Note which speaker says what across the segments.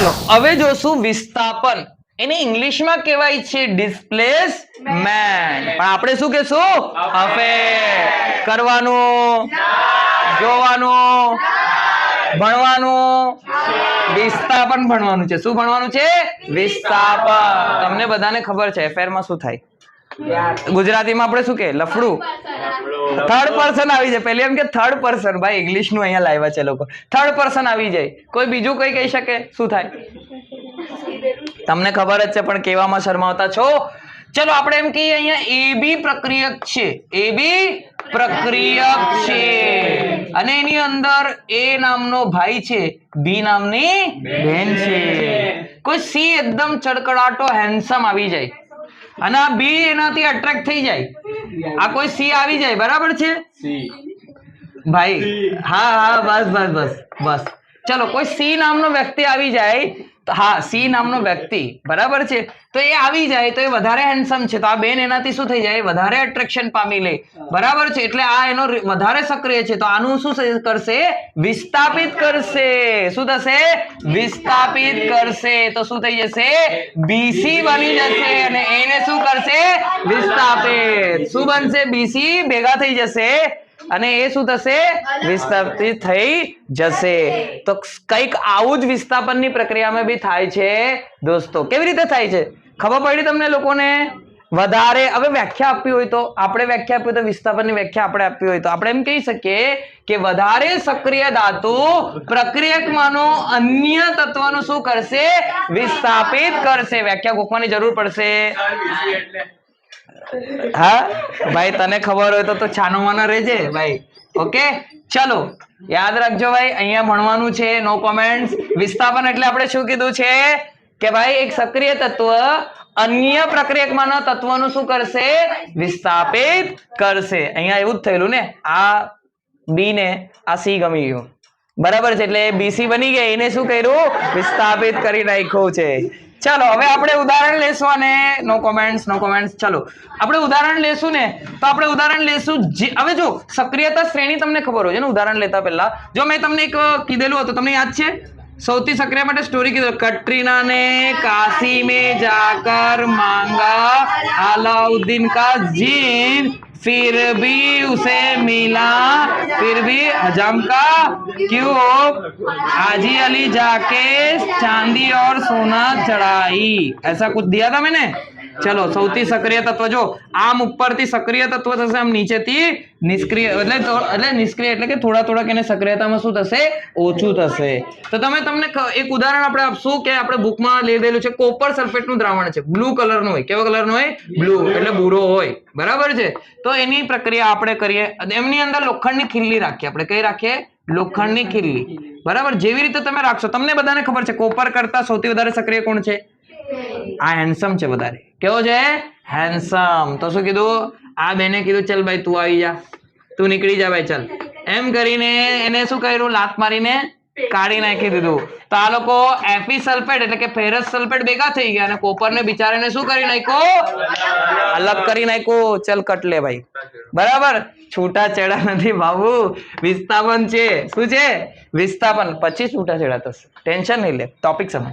Speaker 1: ચાલો, હવે જોશું વિસ્થાપન. એને ઇંગ્લિશમાં કહેવાય છે ડિસ્પ્લેસમેન્ટ પણ આપણે શું કહેશું? અફેર કરવાનું. જોવાનું. ભણવાનું. વિસ્થાપન ભણવાનું છે. શું ભણવાનું છે? વિસ્થાપન. તમને બધાને ખબર છે એફેરમાં શું થાય? ગુજરાતીમાં આપણે શું કે લફડું. થર્ડ પર્સન આવી જાય. પહેલી એમ કે થર્ડ પર્સન ભાઈ ઇંગ્લિશનું અહીંયા લાવ્યા છે લોકો. થર્ડ પર્સન આવી જાય. કોઈ બીજું કઈ કહી શકે? શું થાય? તમને ખબર જ છે પણ કેવામાં શરમાવતા છો? ચલો આપણે એમ કહીએ અહીંયા એ બી પ્રક્રિયક છે. એ બી પ્રક્રિયક છે. અને એની અંદર એ નામનો ભાઈ છે. બી નામની બહેન છે. કોઈ સી એકદમ ચડકડાટો હેન્ડસમ આવી જાય. અને આ બી એનાથી અટ્રેક્ટ થઈ જાય. આ કોઈ સી આવી જાય બરાબર છે? ભાઈ હા હા બસ બસ બસ બસ. ચલો કોઈ સી નામનો વ્યક્તિ આવી જાય હા, સી નામનો વ્યક્તિ. બરાબર છે? તો એ આવી જાય, તો એ વધારે હેન્ડસમ છે. તો આ બેન એનાથી શું થઈ જાય? વધારે એટ્રેક્શન પામી લે. બરાબર છે? એટલે આ એનો વધારે સક્રિય છે. તો આનું શું કરશે? વિસ્થાપિત કરશે. શું થશે? વિસ્થાપિત કરશે. તો શું થઈ જશે? બીસી બની જશે અને એને શું કરશે? વિસ્થાપિત. શું બનશે? બીસી ભેગા થઈ જશે. અને એ શું થશે? વિસ્થાપિત થઈ જશે. તો કંઈક આવું જ વિસ્થાપનની પ્રક્રિયામાં બી થાય છે દોસ્તો. કેવી રીતે થાય છે? ખબર પડી તમને લોકોને? વધારે હવે વ્યાખ્યા આપવી હોય તો આપણે વ્યાખ્યા આપી હોય તો વિસ્થાપનની વ્યાખ્યા આપણે આપવી હોય તો આપણે એમ કહી શકીએ કે વધારે સક્રિય ધાતુ પ્રક્રિયકમાંનો અન્ય તત્વનું શું કરશે? વિસ્થાપિત કરશે. વ્યાખ્યા ગોખવાની જરૂર પડશે. હા? ભાઈ, તને ખબર હોય તો તો છાનો માનો રહેજે, ભાઈ. ઓકે? ચલો, યાદ રાખજો ભાઈ, અહીંયા ભણવાનું છે નો કોમેન્ટ્સ વિસ્થાપન એટલે આપણે શું કીધું છે? કે ભાઈ, એક સક્રિય તત્વ અન્ય પ્રક્રિયકમાંના તત્વનું શું કરશે? વિસ્થાપિત કરશે. અહીંયા એવું જ થયેલું ને? આ બી ને આ સી ગમી ગયું. બરાબર છે, એટલે બીસી બની ગઈ એને શું કર્યું? વિસ્થાપિત કરી નાખ્યું છે. ચાલો, હવે આપણે ઉદાહરણ લેશું અને નો કોમેન્ટ્સ નો કોમેન્ટ્સ ચાલો, આપણે ઉદાહરણ લેશું ને, તો આપણે ઉદાહરણ લેશું હવે જો, સક્રિયતા શ્રેણી તમને ખબર હોય છે ને ઉદાહરણ લેતા પહેલા. જો મેં તમને એક કીધેલું હતું, તમને યાદ છે? સૌથી સક્રિય માટે સ્ટોરી કીધું કટરીના ને કાશી મેં જાકર માંગા અલાઉદ્દીન કા જીન फिर भी उसे मिला। फिर भी हजम का क्यों? हाजी अली जाके चांदी और सोना चढ़ाई। ऐसा कुछ दिया था मैंने? ચલો, સૌથી સક્રિય તત્વ જો, આમ ઉપરથી સક્રિય તત્વ થશે આમ નીચેથી નિષ્ક્રિય, એટલે એટલે નિષ્ક્રિય એટલે કે થોડા થોડાક એને સક્રિયતામાં શું થશે? ઓછું થશે. તો તમે તમને એક ઉદાહરણ આપણે આપશું કે આપણે બુકમાં લીધેલું છે, કોપર સલ્ફેટનું દ્રાવણ છે. બ્લુ કલરનું હોય. કેવા કલરનું હોય? બ્લુ, એટલે ભૂરો હોય. બરાબર છે? તો એની પ્રક્રિયા આપણે કરીએ. એમની અંદર લોખંડની ખીલ્લી રાખીએ. આપણે કઈ રાખીએ? લોખંડની ખીલ્લી. બરાબર? જેવી રીતે તમે રાખશો. તમને બધાને ખબર છે, કોપર કરતા સૌથી વધારે સક્રિય કોણ છે? આ હેન્ડસમ છે વધારે. કેવો છે? હેન્ડસમ તો શું કીધું? આ બેને કીધું, ચલ ભાઈ, તું આવી જા. તું નીકળી જા ભાઈ, ચલ. એમ કરીને એને શું કર્યું? લાત મારીને કાઢી નાખી દીધું. તો આ લોકો એફી સલ્ફેટ એટલે કે ફેરસ સલ્ફેટ ભેગા થઈ ગયા અને કોપર ને બિચારાને શું કરી નાખ્યો? અલગ કરી નાખ્યો. ચલ કટ લે ભાઈ. બરાબર? છૂટા છેડા નથી બાબુ. વિસ્થાપન છે. શું છે? વિસ્થાપન. પછી છૂટા છેડા થશે ટેન્શન નહીં લે. ટોપિક સમય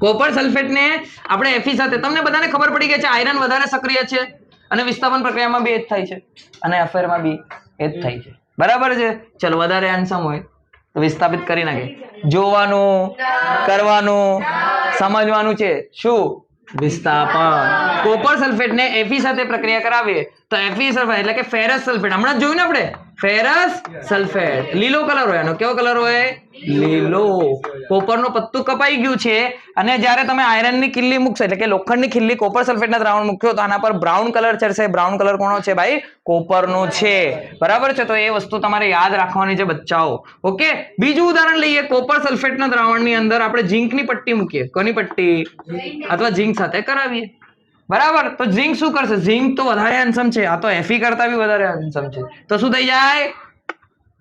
Speaker 1: કોપર સલ્ફેટ ને આપણે એફી સાથે તમને બધાને ખબર પડી ગઈ છે આયરન વધારે સક્રિય છે અને વિસ્થાપન પ્રક્રિયામાં બી એ જ થાય છે. અને અફેરમાં બી એ જ થાય છે. બરાબર છે? ચલો વધારે હેન્ડસમ હોય. વિસ્થાપિત કરી નાખે. જોવાનું, કરવાનું, સમજવાનું છે. શું? વિસ્થાપન. કોપર સલ્ફેટ ને એફી સાથે પ્રક્રિયા કરાવીએ તો એફી સલ્ફેટ એટલે કે ફેરસ સલ્ફેટ. હમણાં જ જોયું ને આપણે? Ferrous sulphate. લીલો કલર હોય. એનો કેવો કલર હોય? લીલો. કોપરનું પત્તું કપાઈ ગયું છે. અને જ્યારે તમે આયરનની કિલ્લી મૂકશો એટલે કે લોખંડની ખીલ્લી કોપર સલ્ફેટના દ્રાવણ મૂકશો તો આના પર બ્રાઉન કલર ચડશે. બ્રાઉન કલર કોનો છે ભાઈ? કોપરનો છે. બરાબર છે? તો એ વસ્તુ તમારે યાદ રાખવાની છે બચ્ચાઓ. ઓકે? બીજું ઉદાહરણ લઈએ. કોપર સલ્ફેટના દ્રાવણની અંદર આપણે ઝીંકની પટ્ટી મૂકીએ. કોની પટ્ટી? અથવા ઝીંક સાથે કરાવીએ. બરાબર? તો ઝીંક શું કરશે? ઝીંક તો વધારે હેન્ડસમ છે. આ તો એફી કરતા બી વધારે હેન્ડસમ છે. તો શું થઈ જાય?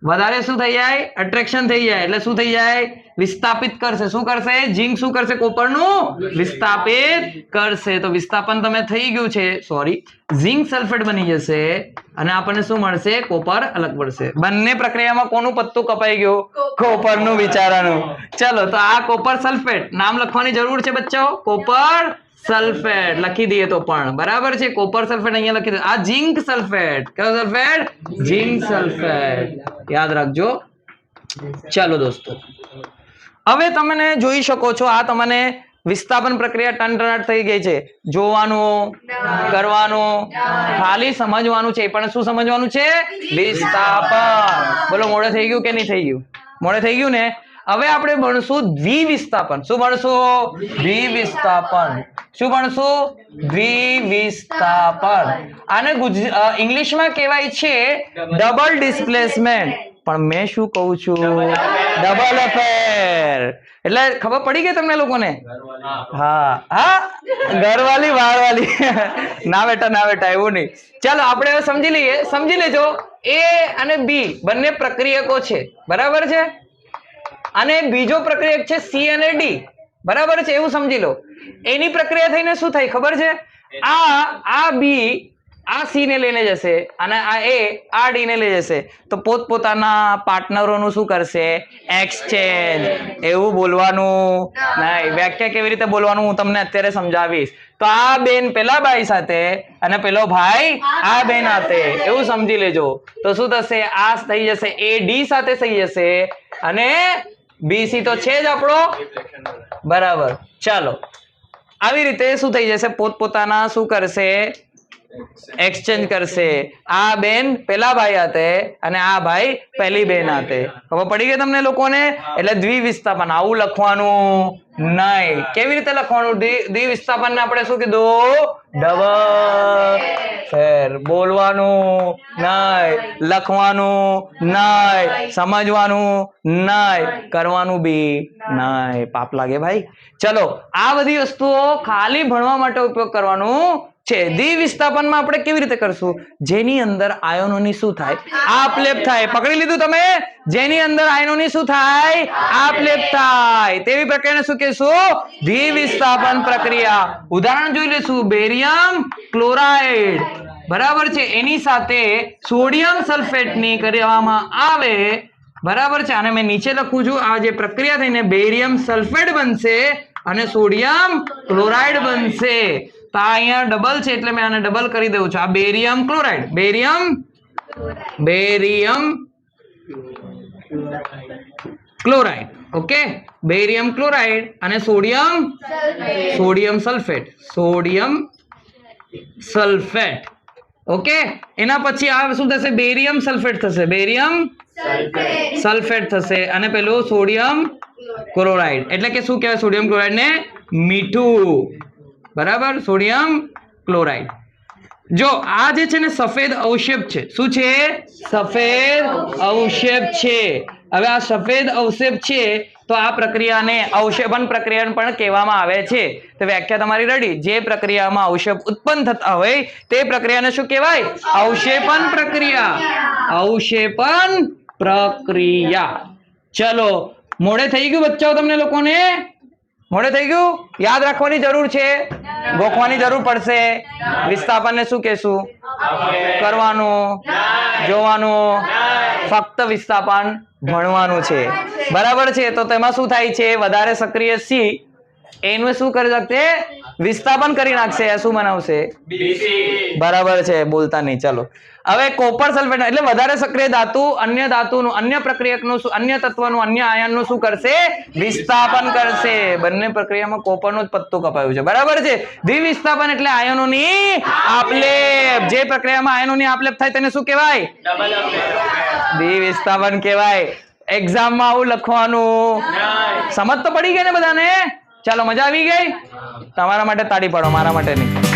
Speaker 1: વધારે શું થઈ જાય? અટ્રેક્શન થઈ જાય. એટલે શું થઈ જાય? વિસ્થાપિત કરશે. શું કરશે? ઝીંક શું કરશે? કોપરનું વિસ્થાપિત કરશે. તો વિસ્થાપન તમે થઈ ગયું છે. સોરી ઝીંક સલ્ફેટ બની જશે અને આપણને શું મળશે? કોપર અલગ પડશે. બંને પ્રક્રિયામાં કોનું પત્તું કપાઈ ગયું? કોપરનું વિચારાનું. ચલો, તો આ કોપર સલ્ફેટ નામ લખવાની જરૂર છે બચ્ચો કોપર સલ્ફેટ લખી દઈએ તો પણ. બરાબર છે? કોપર સલ્ફેટ અહીંયા લખી દે. આ ઝિંક સલ્ફેટ. કયો સલ્ફેટ? Zinc sulphate. યાદ રાખજો. ચાલો દોસ્તો. હવે તમને જોઈ શકો છો, આ તમને વિસ્થાપન પ્રક્રિયા ટનટનાટ થઈ ગઈ છે. જોવાનું, કરવાનું, ખાલી સમજવાનું છે. પણ શું સમજવાનું છે? વિસ્થાપન. બોલો, મોડે થઈ ગયું કે નહીં થઈ ગયું? મોડે થઈ ગયું ને? હવે આપણે ભણશું દ્વિવિસ્થાપન શું ભણશું? દ્વિવિસ્થાપન શું ભણશું? દ્વિવિસ્થાપન. આને ઇંગ્લિશમાં કહેવાય છે ડબલ ડિસ્પ્લેસમેન્ટ. પણ મેં શું કહું છું? Double affair. એટલે ખબર પડી ગઈ તમને લોકોને? હા. હા? ઘરવાળી વાળવાળી ના બેટા ના બેટા, એવું નહીં. ચાલો, આપણે હવે સમજી લઈએ. સમજી લેજો. એ અને બી બંને પ્રક્રિયકો છે. બરાબર છે? અને બીજો પ્રક્રિયક છે સી અને ડી. બરાબર છે, એવું સમજી લો. એની પ્રક્રિયા થઈને શું થાય ખબર છે? આ આ બી આ સી ને લઈને જશે અને આ એ આ ડી ને લઈ જશે. તો પોતપોતાના પાર્ટનરોનું શું કરશે? એક્સચેન્જ એવું બોલવાનું. નહીં, વ્યાખ્યા કેવી રીતે બોલવાનું હું તમને અત્યારે સમજાવીશ. તો આ બેન પેલા ભાઈ સાથે અને પેલો ભાઈ આ બેન સાથે. એવું સમજી લેજો. તો શું થશે? આ થઈ જશે એ ડી સાથે થઈ જશે અને બીસી તો છે જ આપણો બરાબર. ચાલો. આવી રીતે શું થઈ જશે? પોતપોતાના શું કરશે? એક્સચેન્જ કરશે. આ બેન પેલા ભાઈ હાથે અને આ ભાઈ પહેલી બેન હાથે ખબર પડી ગઈ તમને લોકોને? એટલે દ્વિવિસ્થાપન. આવું લખવાનું નહીં. કેવી રીતે લખવાનું? દ્વિવિસ્થાપન ને આપણે શું કીધું? ફેર. બોલવાનું નહીં. લખવાનું નહીં. સમજવાનું નહીં. કરવાનું બી નહીં. પાપ લાગે ભાઈ. ચલો, આ બધી વસ્તુઓ ખાલી ભણવા માટે ઉપયોગ કરવાનું છે. દ્વિવિસ્થાપનમાં આપણે કેવી રીતે કરશું? જેની અંદર આયનોની શું થાય? આપલેપ થાય. પકડી લીધું તમે? જેની અંદર આયનોની શું થાય? આપલેપ થાય. તેવી પ્રક્રિયાને શું કહેશું? દ્વિવિસ્થાપન પ્રક્રિયા. ઉદાહરણ જોઈ લેશું. Barium chloride. બરાબર છે. એની સાથે સોડિયમ સલ્ફેટની કરવામાં આવે. બરાબર છે. અને મેં નીચે લખું છું. આ જે પ્રક્રિયા થઈને બેરિયમ સલ્ફેટ બનશે અને સોડિયમ ક્લોરાઇડ બનશે. તો આ અહીંયા ડબલ છે એટલે મેં આને ડબલ કરી દઉં છું. આ barium chloride barium barium chloride okay barium chloride અને sodium sodium sulphate sodium sulphate okay એના પછી આ શું થશે? બેરિયમ સલ્ફેટ થશે. બેરિયમ સલ્ફેટ થશે. અને પેલું સોડિયમ ક્લોરાઇડ એટલે કે શું કહેવાય? સોડિયમ ક્લોરાઇડ ને મીઠું. બરાબર? Sodium chloride. જો, આ જે છે ને સફેદ અવક્ષેપ છે. શું છે? સફેદ અવક્ષેપ છે. હવે આ સફેદ અવક્ષેપ છે, તો આ પ્રક્રિયાને અવક્ષેપન પ્રક્રિયા પણ કહેવામાં આવે છે. તો વ્યાખ્યા તમારી રેડી જે પ્રક્રિયામાં અવક્ષેપ ઉત્પન્ન થતા હોય, તે પ્રક્રિયાને શું કહેવાય? અવક્ષેપન પ્રક્રિયા. અવક્ષેપન પ્રક્રિયા. ચલો, મોડે થઈ ગયું બચ્ચાઓ તમને લોકોને? મોડે થઈ ગયું? યાદ રાખવાની જરૂર છે? ગોખવાની જરૂર પડશે? વિસ્થાપનને શું કહેશું? કરવાનું જોવાનું ફક્ત વિસ્થાપન ભણવાનું છે. બરાબર છે? તો તેમાં શું થાય છે? વધારે સક્રિય સી એનું શું કરી શકશે વિસ્થાપન કરી નાખશે શું બનાવશે? બરાબર છે બોલતા નહીં ચાલો. હવે કોપર સલ્ફેટ એટલે વધારે સક્રિય ધાતુ અન્ય ધાતુનું અન્ય પ્રક્રિયકનું અન્ય તત્વનું અન્ય આયનનું શું કરશે? વિસ્થાપન કરશે. બંને પ્રક્રિયામાં કોપરનું જ પત્તું કપાયું છે. બરાબર છે? દ્વિવિસ્થાપન એટલે આયનોની આપલેપ. જે પ્રક્રિયામાં આયનોની આપલેપ થાય તેને શું કહેવાય? દ્વિવિસ્થાપન કહેવાય. એક્ઝામમાં આવું લખવાનું. સમજ તો પડી ગઈ ને બધાને? ચાલો મજા આવી ગઈ? તમારા માટે તાળી પાડો મારા માટે નહીં.